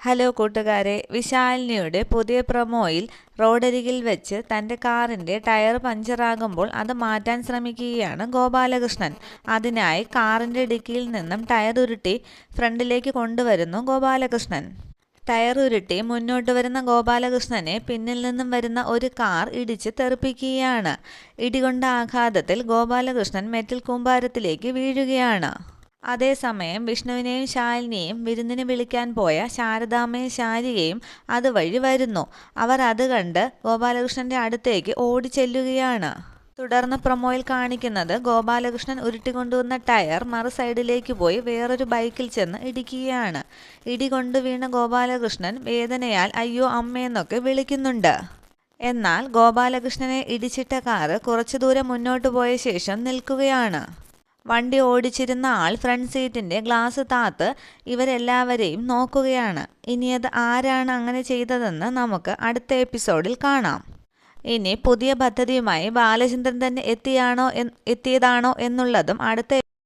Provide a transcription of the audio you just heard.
Hello കൂട്ടുകാരെ വിശാലിനിയുടെ പുതിയ പ്രൊമോയിൽ റോഡരികിൽ വെച്ച് തന്റെ കാറിന്റെ ടയർ പഞ്ചറാകുമ്പോൾ അത് മാറ്റാൻ ശ്രമിക്കുകയാണ് ഗോപാലകൃഷ്ണൻ. അതിനായി കാറിന്റെ ഡിക്കിയിൽ നിന്നും ടയർ ഉരുട്ടി ഫ്രണ്ടിലേക്ക് കൊണ്ടുവരുന്നു ഗോപാലകൃഷ്ണൻ. ടയർ ഉരുട്ടി മുന്നോട്ട് വരുന്ന ഗോപാലകൃഷ്ണനെ പിന്നിൽ നിന്നും വരുന്ന ഒരു കാർ ഇടിച്ച് തെറിപ്പിക്കുകയാണ്. ഇടികൊണ്ട ആഘാതത്തിൽ ഗോപാലകൃഷ്ണൻ മെറ്റൽ കൂമ്പാരത്തിലേക്ക് വീഴുകയാണ്. അതേസമയം വിഷ്ണുവിനെയും ശാലിനിയെയും വിരുന്നിന് വിളിക്കാൻ പോയ ശാരദാമ്മയും ശാരികയും അതുവഴി വരുന്നു. അവർ അത് കണ്ട് ഗോപാലകൃഷ്ണന്റെ അടുത്തേക്ക് ഓടി ചെല്ലുകയാണ് തുടർന്ന് പ്രൊമോയിൽ കാണിക്കുന്നത് ഗോപാലകൃഷ്ണൻ ഉരുട്ടിക്കൊണ്ടുവന്ന ടയർ മറു സൈഡിലേക്ക് പോയി വേറൊരു ബൈക്കിൽ ചെന്ന് ഇടിക്കുകയാണ്. ഇടി കൊണ്ടു വീണ ഗോപാലകൃഷ്ണൻ വേദനയാൽ അയ്യോ അമ്മയെന്നൊക്കെ വിളിക്കുന്നുണ്ട്. എന്നാൽ ഗോപാലകൃഷ്ണനെ ഇടിച്ചിട്ട കാറ് കുറച്ചു ദൂരം മുന്നോട്ട് പോയ ശേഷം നിൽക്കുകയാണ്. വണ്ടി ഓടിച്ചിരുന്ന ആൾ ഫ്രണ്ട് സീറ്റിന്റെ ഗ്ലാസ് താത്ത് ഇവരെല്ലാവരെയും നോക്കുകയാണ്. ഇനി അത് ആരാണ് അങ്ങനെ ചെയ്തതെന്ന് നമുക്ക് അടുത്ത എപ്പിസോഡിൽ കാണാം. ഇനി പുതിയ പദ്ധതിയുമായി ബാലചന്ദ്രൻ തന്നെ എത്തിയാണോ എത്തിയതാണോ എന്നുള്ളതും അടുത്ത